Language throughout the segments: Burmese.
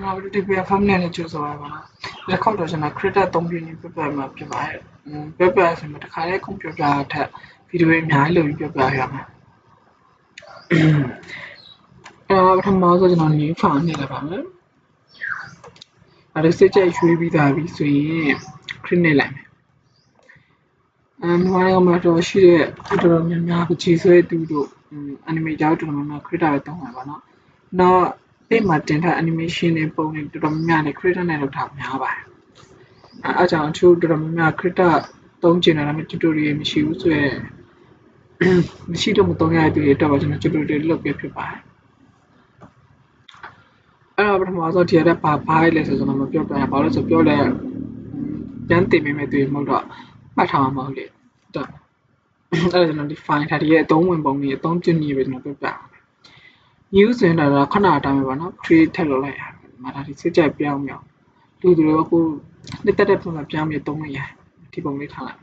ငါတို့ဒီပြဖမ်းနေနေကြိုးစားပါပါလက်ခေါက်တော့ကျွန်တော် credit 3ပြင်းနေပြပြမှာဖြစ်ပါတယ်။อืมပြပြဆိုမှတခါလေးကွန်ပျူတာထက်ဗီဒီယိုအများကြီးလုပ်ပြီးပြပြရမှာ။အဲပထမဆုံးကျွန်တော် new file နဲ့လာပါမယ်။အဲဒါစစ်ချက်ရွှေ့ပြီးသားပြီဆိုရင် credit နဲ့လိုက်မယ်။အမ်ဘာရောမှာတော့ရှိတဲ့တော်တော်များများပချီဆွဲတူတို့ anime ကြောက်တော်တော်များများ credit ပဲတောင်းပါပါနော်။နောက် အဲ့မှာတင်ထား animation တွေပုံတွေတော်တော်များများနဲ့ creator နဲ့လုပ်ထားများပါတယ်အဲအားကြောင့်အချို့တော်တော်များများ creator သုံးကျင်တယ်ဒါပေမဲ့ tutorial မရှိဘူးဆိုရင်မရှိတော့မသုံးရတဲ့တွေတော့ကျွန်တော် tutorial လုပ်ပြဖြစ်ပါတယ်အဲ့တော့ပထမဆုံးဒီရတဲ့ဘာဘာလဲဆိုကျွန်တော်မပြောပြရဘာလို့ဆိုပြောလဲပြန်တင်မိမဲ့တွေမဟုတ်တော့မှတ်ထားမှာမဟုတ်လေတော့အဲ့ဒါကျွန်တော် define ထားဒီရဲ့အသုံးဝင်ပုံကြီးအသုံးပြုနည်းပဲကျွန်တော်ပြောပြအောင် new ဆိုရင်တော့ခဏအတိုင်းပဲပေါ့နော် create ထည့်လုပ်လိုက်ရမှာဒါဒီစစ်ကြိုက်ပြောင်းမြောင်လူသူတွေကကိုနှစ်သက်တဲ့ပုံစံပြောင်းပြီးသုံးလိုက်ရဒီပုံလေးထားလိုက်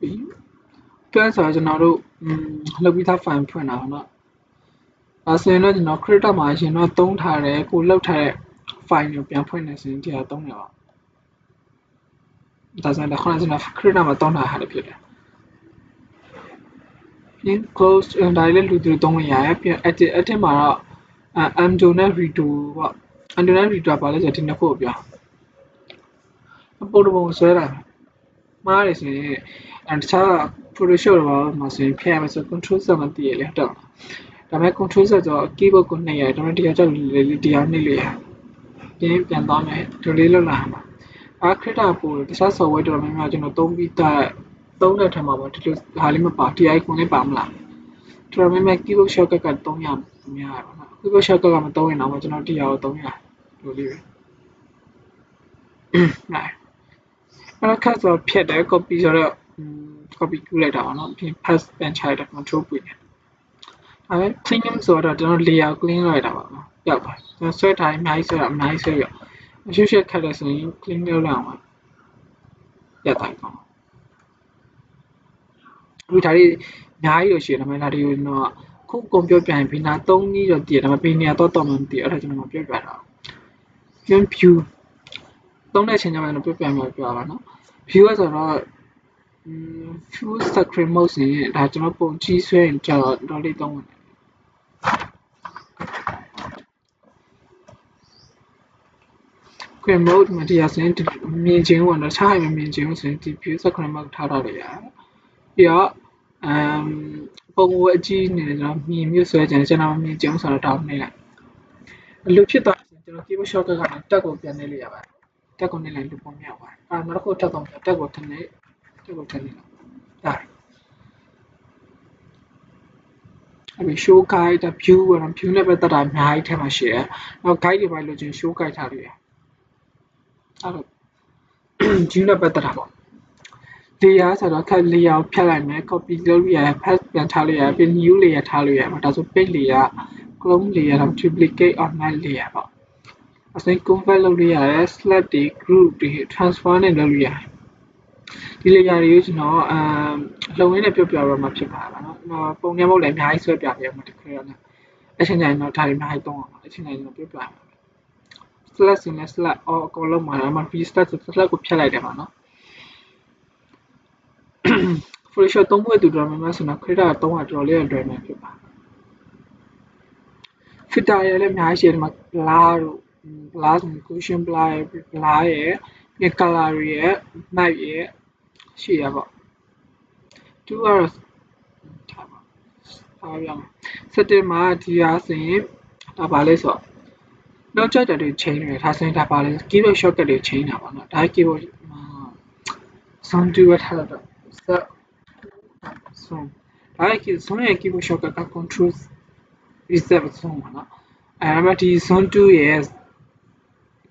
ပြီးပြန်ဆိုကျွန်တော်တို့อืมလုပ်ပြီးသား file ဖွင့်တာပေါ့နော်အဲဆိုရင်တော့ကျွန်တော် creator မှာရှင်တော့သုံးထားတယ်ကိုလောက်ထားတဲ့ file ကိုပြန်ဖွင့်နေဆိုရင်ဒီဟာသုံးရပါဒါဆိုရင်တော့ခဏကျွန်တော် creator မှာသုံးထားတာလည်းဖြစ်တယ် in close ဒါလည်းလူသူသုံးလို့ရတယ်ပြီး edit edit မှာတော့ amdo နဲ့ redo ပေါ့ amdo နဲ့ redo ပါလဲဆိုဒီနှစ်ခုကိုပြောပုံပုံဆွဲတာမှားတယ်ဆိုရင်အဲတခြား Photoshop တော့မှာဆိုရင်ဖျက်ရမယ်ဆို control Z မတည်ရလေတော့ဒါပေမဲ့ control Z ဆို keyboard ကိုနှိပ်ရတယ်ဒါပေမဲ့တရားကြောက်လေတရားနှိပ်လို့ရပြန်ပြန်သွားမယ်ဒီလေးလောက်လာမှာအခရတာပို့တခြား software တော်တော်များများကျွန်တော်သုံးပြီးသား သုံးတဲ့ထက်မှာပေါ့ဒီလိုဟာလေးမပါ TI ခွန်လေးပါမလားတော်တော်များများ keyboard shortcut က300များရပါတော့ keyboard shortcut ကမသုံးရင်တော့ကျွန်တော် TI ကို300လိုလေးပဲနိုင်အဲ့ခါဆိုဖြတ်တယ် copy ဆိုတော့ copy ကူးလိုက်တာပါနော်ပြီး paste ပြန်ချလိုက်တာ control ပွေတယ်အဲ clean ဆိုတော့ကျွန်တော် layer clean လိုက်တာပါနော်ရောက်ပါကျွန်တော်ဆွဲထားအများကြီးဆွဲတာအများကြီးဆွဲရအရှုပ်ရှက်ခက်တယ်ဆိုရင် clean လုပ်လိုက်အောင်ပါရက်တိုင်းပါ ဒီဒါတွေအများကြီးလို့ရှိတယ်ဒါပေမဲ့ဒါတွေကိုကျွန်တော်ခုကွန်ပြောပြရင်ဘီနာ3နည်းတော့တည်တယ်ဒါပေမဲ့ဘီနေရာတော့တော့မတည်အဲ့ဒါကျွန်တော်မပြောပြတော့ပြန် view သုံးတဲ့ချိန်ကျမှတော့ပြောပြမှာပြောပါနော် view ဆိုတော့ view screen mode ဆိုရင်ဒါကျွန်တော်ပုံကြီးဆွဲရင်ကြာတော့တော်လေးသုံးတယ် screen mode မှာတရားစရင်မြင်ချင်းဝင်တော့ခြားရင်မမြင်ချင်းဆိုရင်ဒီ view screen mode ထားတော့ရတယ် ပြီးတော့အမ်ပုံဝအကြီးနေတယ်ကျွန်တော်မြင်မြွဆွဲကြတယ်ကျွန်တော်မြင်ချင်းဆိုတော့တောင်းနေလိုက်အလိုဖြစ်သွားရင်ကျွန်တော် keyboard shortcut ကနေတက်ကိုပြန်နေလို့ရပါတယ်တက်ကိုနေလိုက်လို့ပုံမြောက်ပါတယ်အဲနောက်တစ်ခုတက်တော့တက်ကိုထနေတက်ကိုထနေလိုက်ဒါအဲ့ဒီ show guide တာ view ကတော့ view နဲ့ပတ်သက်တာအများကြီးထဲမှာရှိတယ်။နောက် guide တွေပိုင်းလို့ချင်း show guide ထားလို့ရတယ်။အဲ့တော့ view နဲ့ပတ်သက်တာပေါ့။ layer ဆိုတော့ခက် layer ကိုဖြတ်လိုက်မယ် copy လုပ်လို့ရတယ် paste ပြန်ထားလို့ရတယ်ပြီး new layer ထားလို့ရတယ်။ဒါဆို page layer clone layer တော့ duplicate or matte layer ပေါ့။အစိမ်း convert လုပ်လို့ရတယ် select တွေ group တွေ transfer နဲ့လုပ်လို့ရတယ်။ဒီ layer တွေကိုကျွန်တော်အမ်အလုံးရင်းနဲ့ပြောပြရမှာဖြစ်ပါတယ်နော်။ပုံရမဟုတ်လည်းအများကြီးဆွဲပြပြမှာတခွေတော့။အချင်းချင်းတော့ဒါတွေအများကြီးသုံးအောင်အချင်းချင်းတော့ပြောပြမှာ။ select စင်နဲ့ select all အကုန်လုံးမှာတော့ restart ဆို select ကိုဖြတ်လိုက်တယ်ပါနော်။ Photoshop သုံးဖို့တူတော်များများဆိုတော့ creator သုံးတာတော်တော်လေးလွယ်မှာဖြစ်ပါတယ်။ filter ရလည်းအများကြီးရှိတယ်ဒီမှာ blur တို့ blur ဆိုရင် cushion blur ရယ် blur ရယ်ပြီး color ရယ် map ရယ်ရှိရပေါ့သူကတော့ထားပါအားရအောင် setting မှာဒီဟာဆိုရင်ဒါပါလဲဆိုတော့နောက်ကြတဲ့တွေ chain တွေထားစင်းဒါပါလဲ keyboard shortcut တွေ chain တာပေါ့နော်ဒါ keyboard မှာ sound တူထားတော့ set sound ဒါ key sound ရဲ့ keyboard shortcut က control reset ဆုံးပါနော်အဲမှာဒီ sound 2ရဲ့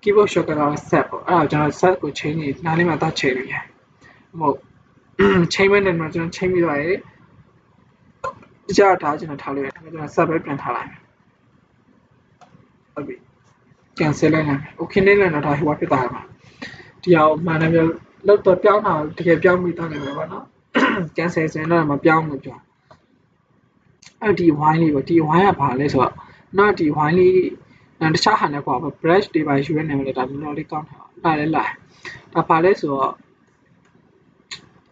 keyboard shortcut က set ပေါ့အဲ့ဒါကျွန်တော် set ကို chain နေနားလေးမှာတော့ chain လို့ရတယ်မဟုတ် chain မဲ့နဲ့မှာကျွန်တော် chain ပြီးတော့ရေတခြားထားကျွန်တော်ထားလို့ရတယ်ကျွန်တော် set ပဲပြန်ထားလိုက်မယ်ဟုတ်ပြီ cancel လိုက်လိုက် okay နဲ့လည်းတော့ဒါဟိုဖြစ်သွားမှာဒီအောင်မှန်တယ်ပြော လောက်တော့ပြောင်းတာတကယ်ပြောင်းပြီးသားနေမှာပါနော် cancel စင်တော့မပြောင်းဘူးပြောအဲ့ဒီ wine လေးပေါ့ဒီ wine ကဘာလဲဆိုတော့နောက်ဒီ wine လေးနောက်တခြားဟာနဲ့ကွာ brush တွေပါယူရနေမယ်လေဒါမျိုးလေးကောင်းတာဒါလည်းလာဒါဘာလဲဆိုတော့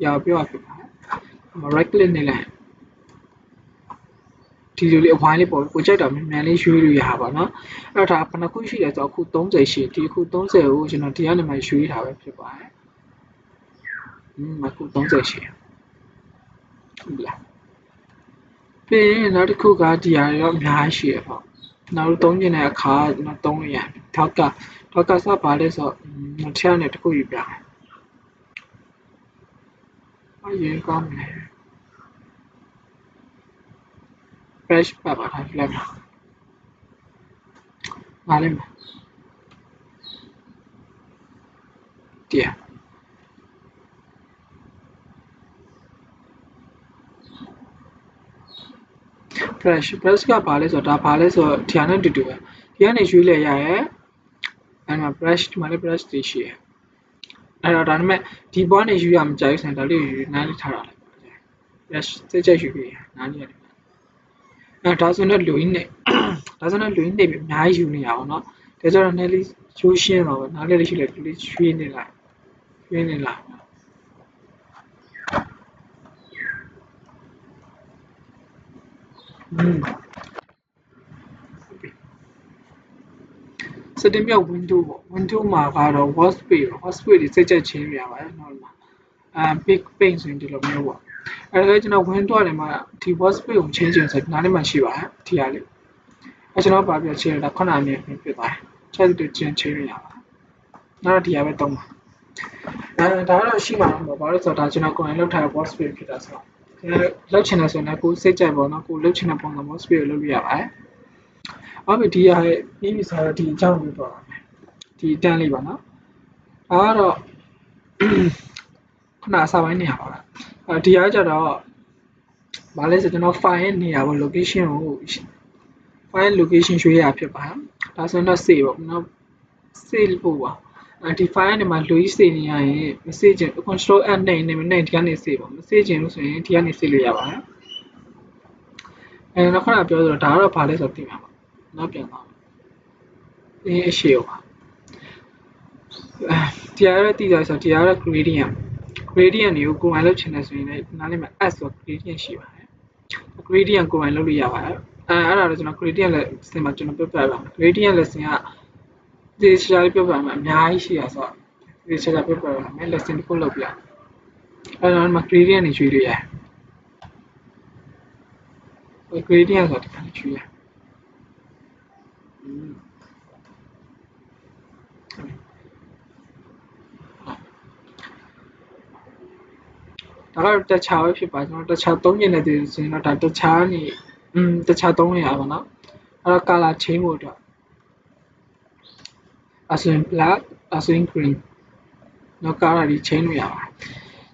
ရောပြောရဖြစ်ပါ right click နေလိုက်ဒီလိုလေးအဝိုင်းလေးပေါ်ကိုကြိုက်တာမြန်မြန်လေးရွေးလို့ရပါတော့အဲ့ဒါဘယ်နှခုရှိလဲဆိုတော့အခု30ရှိဒီအခု30ကိုကျွန်တော်ဒီကနေမှရွေးထားပဲဖြစ်ပါတယ်อืม အခု30ရှိဟုတ်လားပြီးရင်နောက်တစ်ခုကဒီဟာရောအများကြီးရှိရပေါ့နောက်သုံးကျင်တဲ့အခါကျွန်တော်သုံးလို့ရတယ်ထောက်ကထောက်ကစပါလဲဆိုတော့ထျားနဲ့တစ်ခုယူပြမယ်အရင်ကောင်းတယ် fresh ပါပါထားလိုက်ပါငါလေးမှာတရား fresh fresh ကဘာလဲဆိုတော့ဒါဘာလဲဆိုတော့ဒီဟာနဲ့တူတူပဲဒီကနေရွေးလဲရရဲ့အဲ့မှာ brush ဒီမှာလည်း brush တွေရှိရယ်အဲ့တော့ဒါပေမဲ့ဒီဘွားနေယူရမကြိုက်ဘူးဆိုရင်ဒါလေးယူနားလေးထားတာလိုက်ပါ brush စိတ်ချက်ယူပြီးနားလေးရတယ်အဲ့ဒါဆိုတော့လူရင်းနေဒါဆိုတော့လူရင်းနေပြီးအများကြီးယူနေရအောင်နော်ဒါဆိုတော့နည်းလေးချိုးရှင်းတော့နားလေးလေးရှိလိုက်ဒီလေးရွှေးနေလိုက်ရွှေးနေလိုက် อืมစတင်မြောက် window ပေါ့ window မှာကတော့ workspace ပေါ့ workspace တွေစိတ်ချက်ချင်းပြရပါတယ်နော်မှာအဲ big pane ဆိုရင်ဒီလိုမျိုးပေါ့အဲဒါကျွန်တော် window တွေမှာဒီ workspace ကို change ချင်ဆိုဒီနားလေးမှာရှိပါတယ်ဒီဟာလေးအဲကျွန်တော်ပါပြချင်းတာခုနအမြင်ဖြစ်သွားတယ်ချက်တူချင်းချင်းရပါနောက်တော့ဒီဟာပဲတုံးပါအဲဒါတော့ရှိမှာတော့ဘာလို့ဆိုတော့ဒါကျွန်တော်ကိုယ်တိုင်လောက်ထားတဲ့ workspace ဖြစ်တာဆိုတော့ လောက်ချင်တယ်ဆိုရင်ကိုစိတ်ကြိုက်ပေါ့နော်ကိုလောက်ချင်တဲ့ပုံစံ workspace ကိုလုပ်လို့ရပါတယ်အော်ပြီဒီဟာရဲ့ပြီးပြီဆိုတော့ဒီအကြောင်းကိုပြောပါမယ်ဒီတန်းလေးပါနော်ဒါကတော့ခုနအစပိုင်းနေရာပါလားအဲဒီဟာကျတော့ဘာလဲဆိုကျွန်တော် file ရဲ့နေရာပေါ့ location ကို file location ရွှေ့ရဖြစ်ပါဒါဆိုတော့ save ပေါ့နော် save ဖို့ပါ ဒီ file နဲ့မှာ Louis စေနေရရင်မစေချင် control F နဲ့နေနေဒီကနေ save ပေါ့မစေချင်လို့ဆိုရင်ဒီကနေ save လို့ရပါတယ်အဲနောက်ခဏပြောဆိုတော့ဒါကတော့ဘာလဲဆိုတော့သိမှာပါနောက်ပြန်သွားအင်းအရှိရောပါအဲဒီရတဲ့တည်တယ်ဆိုတော့ဒီရတဲ့ gradient gradient တွေကိုကိုယ်ပိုင်လုပ်ချင်တယ်ဆိုရင်လည်းနားလေးမှာ s ဆို gradient ရှိပါတယ် gradient ကိုယ်ပိုင်လုပ်လို့ရပါတယ်အဲအဲ့ဒါတော့ကျွန်တော် gradient လက်စင်မှာကျွန်တော်ပြပြပါမယ် gradient လက်စင်က ဒီချာပြပြပါမယ်အများကြီးရှိရဆိုတော့ဒီချာပြပြပါမယ်လက်စင်တစ်ခုလုပ်ပြအဲ့တော့မှာ gradient နေရွှေ့လို့ရတယ် gradient ဆိုတာဒီကနေရွှေ့ရဒါတော့တခြားပဲဖြစ်ပါကျွန်တော်တခြားသုံးကျင်တဲ့ဒီဆိုရင်တော့ဒါတခြားနေอืมတခြားသုံးနေရပါတော့အဲ့တော့ color change ဖို့အတွက် အဆိုရင် black အဆိုရင် green တော့ color ဒီ change လို့ရပါတယ်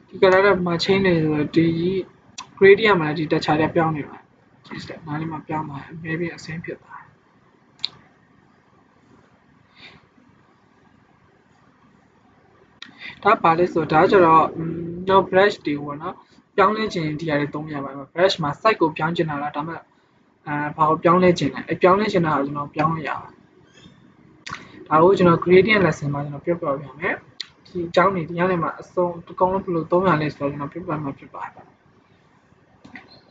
ဒီ color ကမှာ change နေဆိုတော့ဒီ gradient မှာဒီတခြားတွေပြောင်းနေပါတယ်ဒီစတက်နားလေးမှာပြောင်းပါတယ် maybe အဆင်းဖြစ်သွားဒါပါလဲဆိုတော့ဒါကြတော့ no brush တွေပေါ့နော်ပြောင်းလဲခြင်းဒီဟာတွေသုံးရပါတယ် brush မှာ site ကိုပြောင်းချင်တာလားဒါမှအဲဘာကိုပြောင်းလဲခြင်းလဲအပြောင်းလဲခြင်းတာကိုကျွန်တော်ပြောင်းလို့ရပါတယ် ဒါကိုကျွန်တော် gradient lesson မှာကျွန်တော်ပြောပြပြမယ်ဒီအကြောင်းတွေဒီညနေမှာအစုံတကောင်းလုံးဘယ်လိုသုံးရလဲဆိုတော့ကျွန်တော်ပြောပြမှာဖြစ်ပါတယ်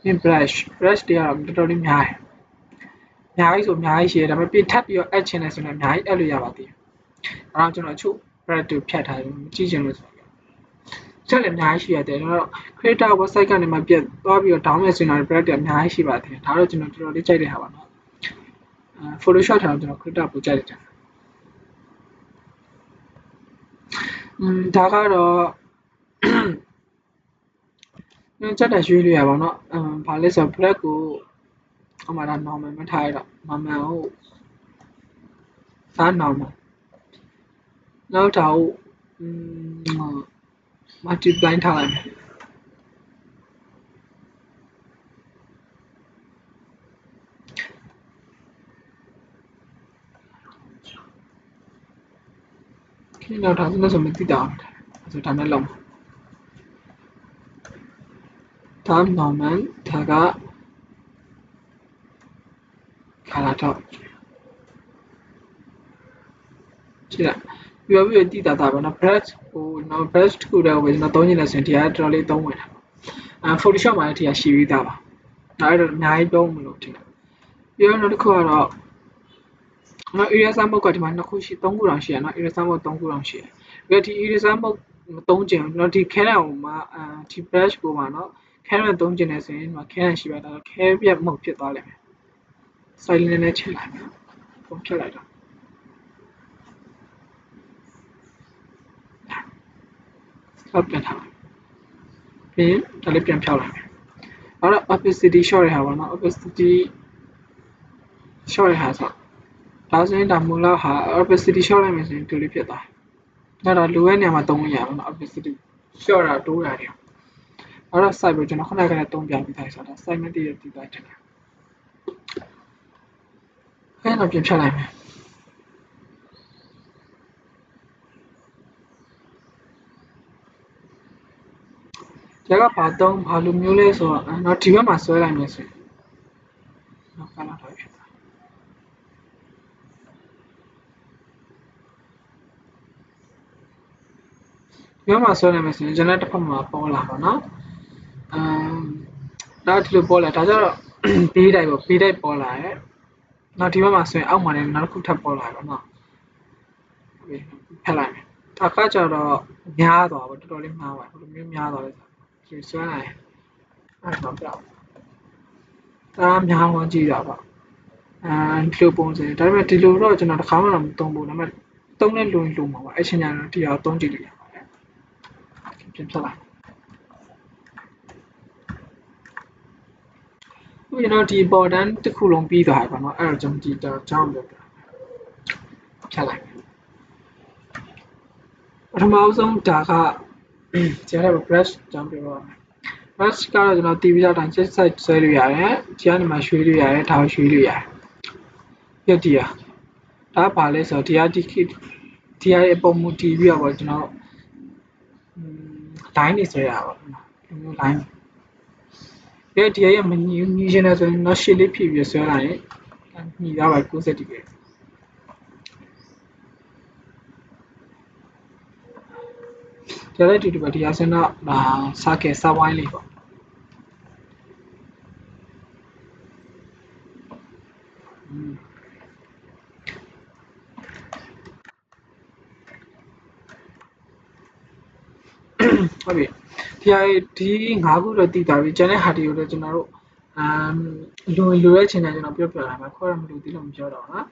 ဒီ brush brush တွေကတော့တော်တော်လေးများတယ်အများကြီးဆိုအများကြီးရှိတယ်ဒါပေမဲ့ပြင်ထပ်ပြီးတော့ add ချင်တယ်ဆိုရင်အများကြီး add လို့ရပါသေးတယ်အဲတော့ကျွန်တော်အချို့ brush တွေဖြတ်ထားတယ်မကြည့်ချင်လို့ဆိုတော့ချက်လည်းအများကြီးရှိရတယ်တော့ creator website ကနေမှပြတ်သွားပြီးတော့ down မဲ့ဆိုရင်တော့ brush တွေအများကြီးရှိပါသေးတယ်ဒါတော့ကျွန်တော်တော်တော်လေးကြိုက်တဲ့ဟာပါနော်အဲ Photoshop ထားတော့ကျွန်တော် creator ပိုကြိုက်တယ်อืม ဒါကတော့ညစက်တက်ရွေးလို့ရပါတော့အမ်ဘာလဲဆိုတော့ black ကိုအမှဒါ normal မထားရတော့ normal ကိုစာ normal နောက်တော့อืม multiply ထားလိုက်မယ် ရှင်းတော့ဒါဆိုလို့ဆိုမသိတာဆိုဒါနဲ့လုံးဒါ normal ဒါက color dot ကြည့်လိုက်ပြောပြီးတိတာတာပဲနော် brush ဟိုနော် brush တခုတည်းကိုပဲကျွန်တော်သုံးနေလဲဆိုရင်ဒီကတော်တော်လေးသုံးဝင်တာအဲ Photoshop မှာလည်းဒီကရှိပြီးသားပါဒါအဲ့တော့အများကြီးသုံးမလို့ထင်တယ်ပြောရတော့တစ်ခုကတော့ နော် eraser mode ကဒီမှာနှစ်ခုရှိသုံးခုတောင်ရှိရနော် eraser mode သုံးခုတောင်ရှိရပြီးတော့ဒီ eraser mode မသုံးချင်ဘူးကျွန်တော်ဒီ Canon ကိုမှအဲဒီ brush ကိုမှနော် Canon သုံးချင်တယ်ဆိုရင်ဒီမှာ Canon ရှိပါတော့ Canon ပြတ် mode ဖြစ်သွားလိမ့်မယ် silent နဲ့ချိန်လိုက်မယ်ပုံဖြတ်လိုက်တော့ဆောက်ပြန်ထားပြီးဒါလေးပြန်ဖြောက်လိုက်မယ်အဲ့တော့ opacity short ရဟာပါနော် opacity short ရဟာဆို ဒါဆိုရင်ဒါမူလဟာ opacity short လိုက်မယ်ဆိုရင်ဒီလိုဖြစ်သွားတယ်ဒါတော့လိုတဲ့နေရာမှာသုံးလို့ရပါတော့ opacity short တာတိုးရတယ်အဲ့တော့ site ပဲကျွန်တော်ခုနကလည်းသုံးပြပြီးသားဆိုတော့ site နဲ့တည်ရတည်သားတယ်အဲ့တော့ပြန်ဖြတ်လိုက်မယ်ကျကဘာတုံးဘာလိုမျိုးလဲဆိုတော့နော်ဒီဘက်မှာဆွဲလိုက်မယ်ဆိုရင်နော်ကလာတော့ဖြစ်သွားဒီ ဘက်မှာဆွဲလိုက်မယ်ဆိုရင်ကျွန်တော်တစ်ဖက်မှာပေါ်လာပါနော်အမ်ဒါဒီလိုပေါ်လာဒါကြတော့ဘေးတိုက်ပေါ့ဘေးတိုက်ပေါ်လာရဲ့နောက်ဒီဘက်မှာဆိုရင်အောက်မှာလည်းနောက်တစ်ခုထပ်ပေါ်လာပါနော်ဖက်လိုက်မယ်ဒါကကြတော့များသွားပါတော်တော်လေးမှားပါဘယ်လိုမျိုးများသွားလဲဆိုဆွဲလိုက်အဲ့တော့ပြောက်ဒါများဝင်ကြည့်တာပါအဲဒီလိုပုံစံဒါပေမဲ့ဒီလိုတော့ကျွန်တော်တစ်ခါမှတော့မသုံးဘူးဒါပေမဲ့သုံးတဲ့လူလူမှာပါအချင်းညာတော့တရားသုံးကြည့်လို့ရ ပါတယ်ပြန်ဖြတ်လိုက်ဥပမာဒီ border တစ်ခုလုံးပြီးသွားပြီပေါ့နော်အဲ့တော့ကျွန်တော်ဒီတော့ကြောင်းလုပ်တာဖြတ်လိုက်ပထမဆုံးဒါကကျန်တဲ့ brush ကြောင်းပြောပါမယ် brush ကတော့ကျွန်တော်တီးပြီးတော့တိုင်း set side ဆွဲလို့ရတယ်ဒီကနေမှရွှေ့လို့ရတယ်ဒါကိုရွှေ့လို့ရတယ်ပြည့်တီးရဒါပါလဲဆိုတော့ဒီကဒီဒီရဲ့ပုံမူတီးပြီးတော့ကျွန်တော် line နေဆွဲရပါဘူးဒီမျိုး line ဒီဒီရဲ့မညီညီရှင်းနေဆိုရင်တော့ရှစ်လေးဖြည့်ပြီးဆွဲလိုက်ရင်ညီသွားပါ90ဒီဂရီကျတဲ့ဒီဒီပါဒီအစင်းတော့ဒါစကဲစဝိုင်းလေးပေါ့ ဟုတ်ပြီဒီဟာဒီ၅ခုတော့တည်တာပြီကျန်တဲ့ဟာတွေကိုတော့ကျွန်တော်တို့အမ်လိုလိုရဲ့ချိန်တိုင်းကျွန်တော်ပြောပြလာမှာခေါ်ရမလို့ဒီလိုမပြောတော့နော်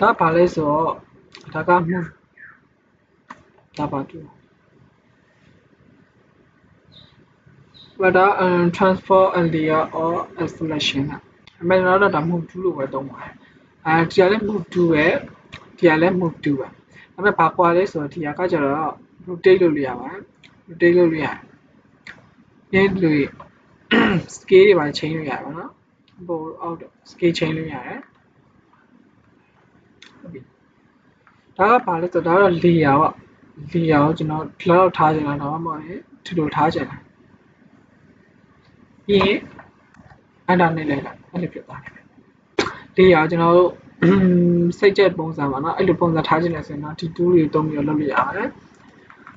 ဒါပါလဲဆိုတော့ဒါက move ဒါပါတူဘာဒါ transfer and layer or selection အမှန်တော့ဒါ move to လို့ပဲသုံးပါတယ်အဲဒီကလည်း move to ပဲ ဒီကလည်း move to ပဲဒါပေမဲ့ဘာကွာလဲဆိုတော့ဒီကကျတော့ rotate လုပ်လို့ရပါတယ် rotate လုပ်လို့ရတယ်ပြည့်လို့ scale တွေပါချိန်လို့ရတယ်နော်ဘောအောက် scale ချိန်လို့ရတယ်ဟုတ်ပြီဒါကဘာလဲဆိုတော့ဒါကတော့ layer ပေါ့ layer ကိုကျွန်တော်ဒီလောက်ထားချင်တာတော့မဟုတ်ရင်ဒီလိုထားချင်တာပြီးရင်အဲ့ဒါနဲ့လည်းအဲ့လိုဖြစ်သွားတယ် layer ကျွန်တော်တို့ စိတ်ကြက်ပုံစံပါเนาะအဲ့လိုပုံစံထားချင်တယ်ဆိုရင်တော့ဒီ tool တွေတုံးပြီးတော့လုပ်လို့ရတယ်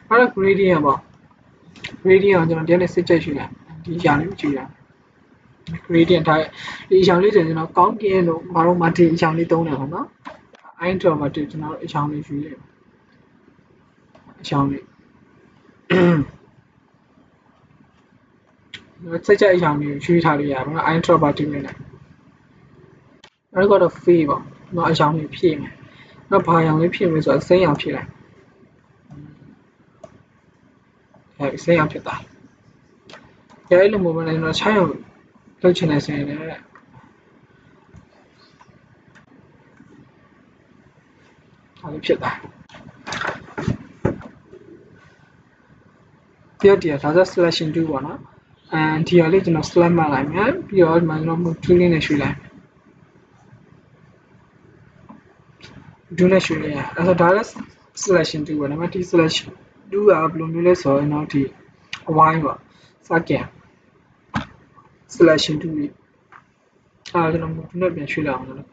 အဲ့တော့ gradient ပေါ့ gradient ကိုကျွန်တော်ဒီနေ့စိတ်ကြက်ယူလိုက်ဒီအရာလေးကြည့်ရ gradient ထားဒီအရာလေးဆိုရင်ကျွန်တော်ကောင်းကင်တို့ဘာလို့မှဒီအရာလေးသုံးတယ်ပေါ့နော် i draw မှာဒီကျွန်တော်အရာလေးယူလိုက်အရာလေးစိတ်ကြက်အရာလေးကိုရွှေ့ထားလို့ရတယ်ပေါ့နော် i draw ပါတင်နေတယ် နောက်တစ်ခုတော့ fee ပေါ့နော်အရောင်လေးဖြည့်မယ်နောက်ဘာရောင်လေးဖြည့်မယ်ဆိုတော့စိမ်းရောင်ဖြည့်လိုက်အဲစိမ်းရောင်ဖြစ်သွားကြဲလို့မမလည်းတော့6ရောင်လုပ်ချင်တယ်ဆိုရင်လည်းဒါလေးဖြစ်သွားပြည့်တည်းဒါဆို selection 2ပေါ့နော်အဲဒီဟာလေးကျွန်တော် select မှလိုက်မယ်ပြီးတော့ဒီမှာကျွန်တော် move tool လေးနဲ့ရွှေ့လိုက် ဒူးနဲ့ရွှေ့လိုက်ရအဲ့တော့ဒါလည်း selection 2ပေါ့နံပါတ်1 selection 2ကဘယ်လိုမျိုးလဲဆိုတော့တော့ဒီအဝိုင်းပေါ့စကင် selection 2လေးအာကျွန်တော်ဒီနေ့ပြန်ရွှေ့လိုက်အောင်လို့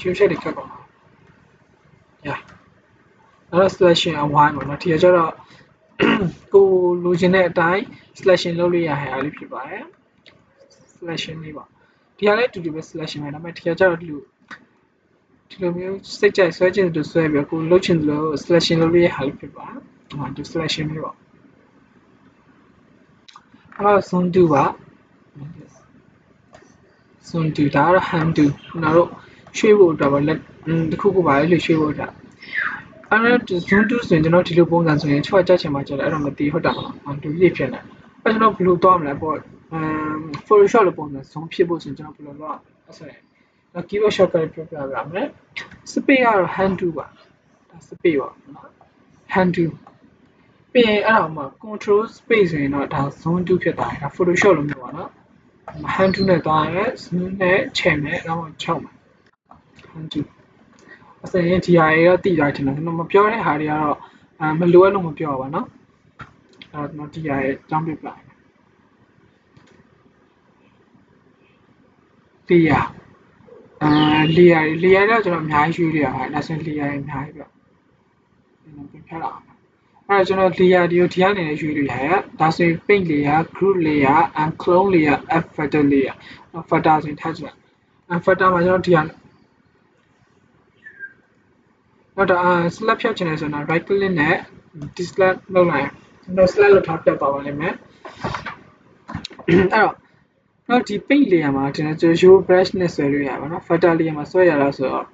ချင်းချက်တွေခက်ပါအောင် yeah အဲ့တော့ selection အဝိုင်းပေါ့နော်ဒီကကျတော့ကိုလိုချင်တဲ့အတိုင်း selection လုပ်လို့ရဟဲ့အဲ့လိုဖြစ်ပါတယ် selection လေးပါဒီဟာလည်းအတူတူပဲ selection ပဲဒါပေမဲ့ဒီကကျတော့ဒီလို ဒီလိုမျိုးစိတ်ကြိုက်ဆွဲချင်တဲ့ဆွဲပြီးကိုလုပ်ချင်တယ်လို့ selection လုပ်လို့ရဟာလို့ဖြစ်ပါတယ်ဟောဒီ selection လေးပါအဲ့တော့ zone 2ပါ zone 2ဒါကတော့ hand 2ကျွန်တော်တို့ရွှေ့ဖို့အတွက်ပါလက်တခုခုပါလေလို့ရွှေ့ဖို့အတွက်အဲ့တော့ zone 2ဆိုရင်ကျွန်တော်ဒီလိုပုံစံဆိုရင်ချွတ်ကြချင်မှကြတယ်အဲ့တော့မသိဟုတ်တာပါလားတူလေးဖြစ်နေအဲ့ကျွန်တော်ဘယ်လိုသွားမလဲပေါ့အမ် Photoshop လိုပုံစံ zone ဖြစ်ဖို့ဆိုရင်ကျွန်တော်ဘယ်လိုလုပ်အဲ့ဆိုရင်တော့ keyboard shortcut ပြပြပါမယ် space ကတော့ hand 2ပါဒါ space ပါနော် hand 2ပြီးရင်အဲ့ဒါမှ control space ဆိုရင်တော့ဒါ zone 2ဖြစ်သွားတယ်ဒါ Photoshop လိုမျိုးပါနော် hand 2နဲ့သွားရဲ zoom နဲ့ချိန်နဲ့တော့6မှာ hand 2အစရင်ဒီဟာတွေတော့တည်တာထင်တယ်ကျွန်တော်မပြောတဲ့ဟာတွေကတော့အမလိုအပ်လို့မပြောပါနော်အဲ့တော့ကျွန်တော်ဒီဟာရဲ့အကြောင်းပြပြဒီဟာ အာလီယာလီယာတော့ကျွန်တော်အများကြီးရွှေ့ရတာဒါဆိုရင်လီယာအများကြီးပြကျွန်တော်ပြန်ဖြတ်လာအောင်အဲ့တော့ကျွန်တော် layer တွေကိုဒီကနေရွှေ့လို့ရတယ်ဒါဆိုရင် paint layer group layer and clone layer add filter layer filter ဆိုရင်ထားကြည့်လိုက် filter မှာကျွန်တော်ဒီကနေနောက်တော့ select ဖြတ်ချင်တယ်ဆိုတော့ right click နဲ့ delete လုပ်လိုက်ကျွန်တော် select လုပ်ထားပြတ်သွားပါလိမ့်မယ်အဲ့တော့ နောက်ဒီ paint layer မှာကျွန်တော် show brush နဲ့ဆွဲလို့ရပါတော့ filter layer မှာဆွဲရတာဆိုတော့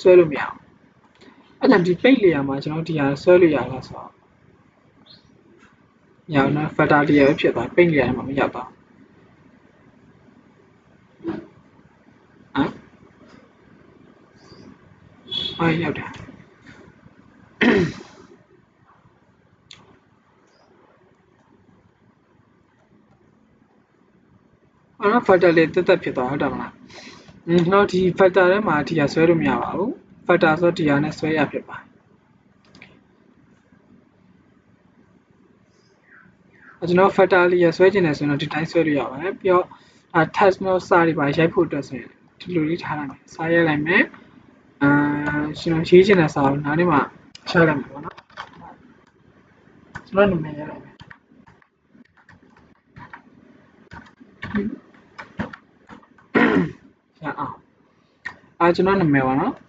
ဆွဲလို့မရအောင်အဲ့ဒါဒီ paint layer မှာကျွန်တော်ဒီဟာဆွဲလို့ရလားဆိုတော့ညောင်နော် filter layer ပဲဖြစ်သွား paint layer မှာမရောက်တော့ဟမ်အားရောက်တ အဲ့တော့ filter လေးတက်တက်ဖြစ်သွားဟုတ်တယ်မလား။အင်းတော့ဒီ filter ထဲမှာဒီဟာဆွဲလို့မရပါဘူး။ filter ဆိုဒီဟာနဲ့ဆွဲရဖြစ်ပါတယ်။ကျွန်တော် filter လေးရဆွဲချင်တယ်ဆိုရင်တော့ဒီတိုင်းဆွဲလို့ရပါတယ်။ပြီးတော့အဲ text မျိုးစာတွေပါရိုက်ဖို့အတွက်ဆိုရင်ဒီလိုလေးထားလိုက်မယ်။စာရိုက်လိုက်မယ်။အာကျွန်တော်ရေးချင်တဲ့စာကိုနားထဲမှာရှာလိုက်မယ်ပေါ့နော်။ကျွန်တော်နာမည်ရေးလိုက်မယ်။ ရအောင်။အာကျွန်တော်နာမည်ပါနော်။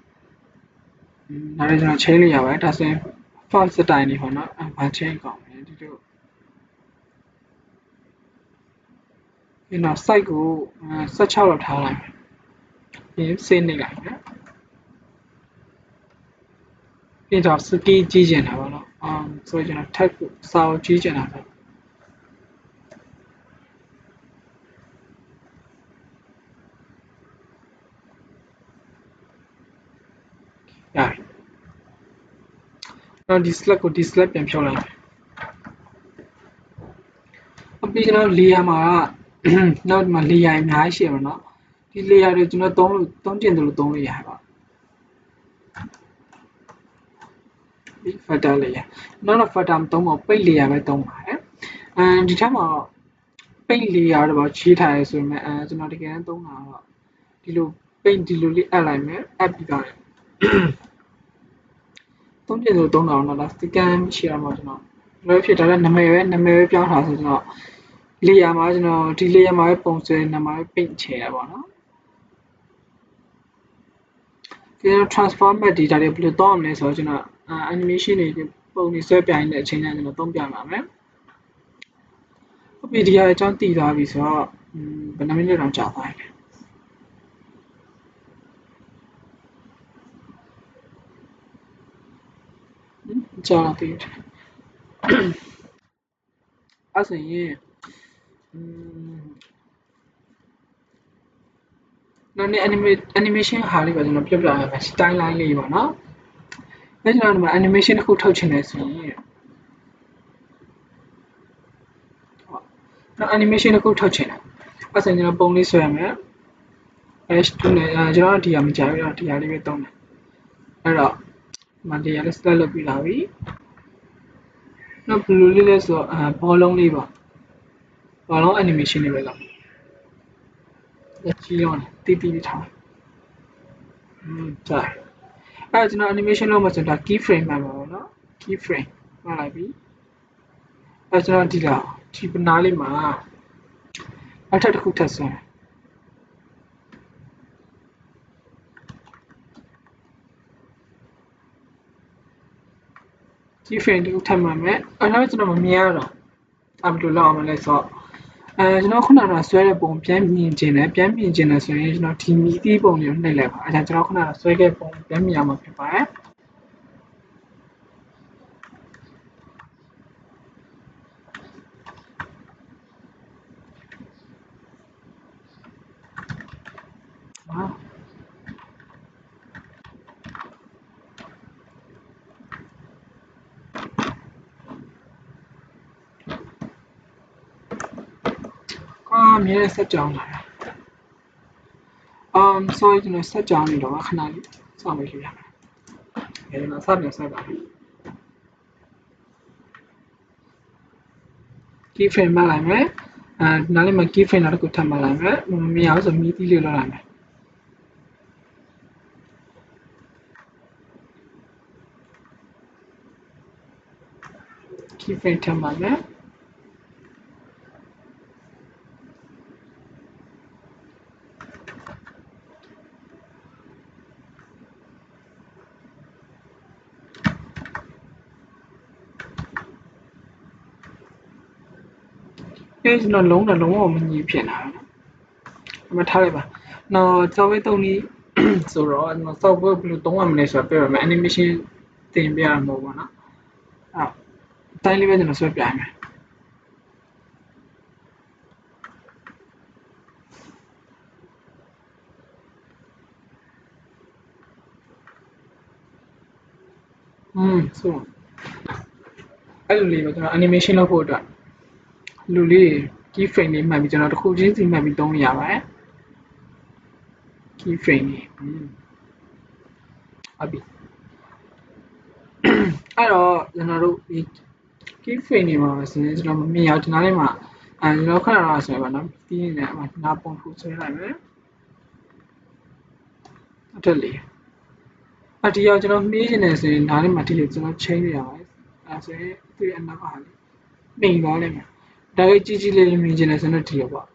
ဒါလည်းကျွန်တော် change လို့ရပါတယ်ဒါဆိုရင် font style နေပေါ့နော်အဲဘာ change ကောင်းလဲဒီလိုဒီနောက် site ကို16လောက်ထားလိုက်ပြီး save နေလိုက်နော်ပြီးတော့ ski ကြီးကျင်တာပေါ့နော်အာဆိုကျွန်တော် tag ကိုစာကိုကြီးကျင်တာပဲ ရတယ်နောက်ဒီ slack ကိုဒီ slack ပြန်ဖြုတ်လိုက်အပြီးကျွန်တော် layer မှာနောက်ဒီမှာ layer အများကြီးရှိရမှာเนาะဒီ layer တွေကျွန်တော်သုံးလို့သုံးကျင်တယ်လို့သုံးလို့ရတယ်ပါဒီ filter layer နောက်တော့ filter မသုံးပါဘူး paint layer ပဲသုံးပါတယ်အဲဒီထက်မှာ paint layer တော့ရေးထားရဲဆိုရင်အဲကျွန်တော်တကယ်တမ်းသုံးတာတော့ဒီလို paint ဒီလိုလေးအပ်လိုက်မယ်အပ်ပြီးတော့ သုံးကျင်လို့သုံးတာတော့ဒါစကန်ရှိရမှာကျွန်တော်လွယ်ဖြစ်ဒါလည်းနာမည်ပဲနာမည်ပဲပြောင်းထားဆိုကျွန်တော် layer မှာကျွန်တော်ဒီ layer မှာပဲပုံစံနာမည်ပဲ paint ချယ်ရပါတော့ဒီ transform data တွေဘယ်လိုတောင်းမလဲဆိုတော့ကျွန်တော် animation တွေပုံတွေဆွဲပြိုင်တဲ့အချိန်ကျကျွန်တော်သုံးပြပါမယ်ဟုတ်ပြီဒီဟာအကြောင်းတည်သွားပြီဆိုတော့ဘယ်နှမိနစ်တော့ကြာသွားပြီ ကြာလာသေးတယ်အဲ့ဆိုရင်နောက်နေ့ animation ဟာလေးပါကျွန်တော်ပြပြရမယ် style line လေးပါနော်အဲ့ကျွန်တော်ဒီမှာ animation တစ်ခုထုတ်ချင်တယ်ဆိုရင်နော် animation တစ်ခုထုတ်ချင်တယ်အဲ့ဆိုရင်ကျွန်တော်ပုံလေးဆွဲရမယ် h2 နဲ့ကျွန်တော်ဒီဟာမကြာဘူးတော့ဒီဟာလေးပဲသုံးတယ်အဲ့တော့ မန်တရားလေး select လုပ်ပြီးလာပြီနောက်ဘယ်လိုလေးလဲဆိုတော့အဲဘောလုံးလေးပါဘာလို့ animation တွေပဲလုပ်လက်ကြီးရောတီးတီးထားอืมဒါအဲ့တော့ကျွန်တော် animation လုပ်မှဆိုတော့ key frame မှာပါပေါ့နော် key frame မှလိုက်ပြီအဲ့ကျွန်တော်ဒီလာဒီပနားလေးမှာနောက်ထပ်တစ်ခုထပ်ဆွဲမ key frame တစ်ခုထပ်မှမယ်အဲ့တော့ကျွန်တော်မမြင်ရတော့အဲ့ဘယ်လိုလုပ်အောင်မလဲဆိုတော့အဲကျွန်တော်ခုနကဆွဲတဲ့ပုံပြန်မြင်ခြင်းနဲ့ပြန်မြင်ခြင်းနဲ့ဆိုရင်ကျွန်တော်ဒီမီသီးပုံလေးကိုနှိပ်လိုက်ပါအဲဒါကျွန်တော်ခုနကဆွဲခဲ့ပုံပြန်မြင်ရမှာဖြစ်ပါတယ်ဟာ အာမြဲဆက်ကြောင်းလာတာ။ um sorry ကျွန်တော်ဆက်ကြောင်းနေတော့ခဏလေးစောင့်ပေးလို့ရမယ်။အဲဒီမှာစပြန်ဆက်ပါမယ်။ key frame မှလိုက်မယ်။အဲဒီနားလေးမှာ key frame နောက်တစ်ခုထပ်မှလိုက်မယ်။မမြင်အောင်ဆိုမီးသီးလေးလောက်လိုက်မယ်။ key frame ထပ်မှမယ်။ အဲကျွန်တော်လုံးတော့လုံးဝမညီဖြစ်နေတာ။မထားလိုက်ပါ။နော် software သုံးနည်းဆိုတော့နော် software ဘယ်လိုသုံးရမလဲဆိုတာပြောရမယ် animation သင်ပြရမှာပေါ့နော်။အဲ့အတိုင်းလေးပဲကျွန်တော်ဆွဲပြရမယ်။อืมဆိုအဲ့လိုလေးပဲကျွန်တော် animation လုပ်ဖို့အတွက် လူလေး key frame လေးမှတ်ပြီးကျွန်တော်တစ်ခုချင်းစီမှတ်ပြီးသုံးရပါတယ် key frame လေးอืมဟုတ်ပြီအဲ့တော့ကျွန်တော်တို့ဒီ key frame တွေမှာဆိုရင်ကျွန်တော်မမြင်ရဒီနားလေးမှာအဲကျွန်တော်ခဏတော့ဆိုရပါတော့ဒီနေအမှနာပုံဖူဆွဲလိုက်မယ်အတက်လေးအဒီရောက်ကျွန်တော်နှေးနေတယ်ဆိုရင်နားလေးမှာဒီလိုကျွန်တော်ချိန်ရပါတယ်အဲဆိုရင်သူ့ရဲ့အနောက်ကဟာလေးနှိမ်သွားလိုက်မယ် ဒါကြီးကြီးကြီးလေးလေးမြင်နေတယ်ဆိုတော့ဒီလိုပေါ့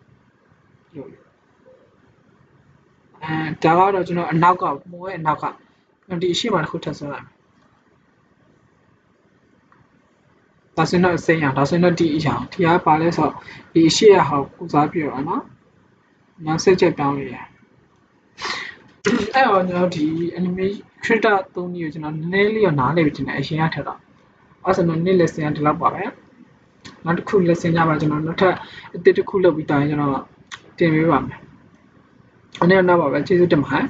လို့အဲဒါကတော့ကျွန်တော်အနောက်ကမိုးရဲ့အနောက်ကဒီအရှိမတစ်ခုထပ်ဆွဲလိုက်ဒါဆိုတော့အစိမ်းရဒါဆိုတော့ဒီအရာဒီကပါလဲဆိုတော့ဒီအရှိရဟောပူစားပြရအောင်နော်နောက်ဆက်ချက်ပြောင်းလေးရအဲ့တော့ကျွန်တော်ဒီ animation creator သုံးနည်းကိုကျွန်တော်နည်းနည်းလေးတော့နားလည်ပြီးတင်တယ်အရှင်ရထက်တော့အဲ့ဆိုတော့နေ့ lesson ကဒီလောက်ပါပဲ နောက်တစ်ခု lesson ကြပါကျွန်တော်နောက်ထပ်အသစ်တစ်ခုလုပ်ပြီးတာရင်ကျွန်တော်တင်ပေးပါမယ်အနေနဲ့တော့ပါပဲကျေးဇူးတင်ပါတယ်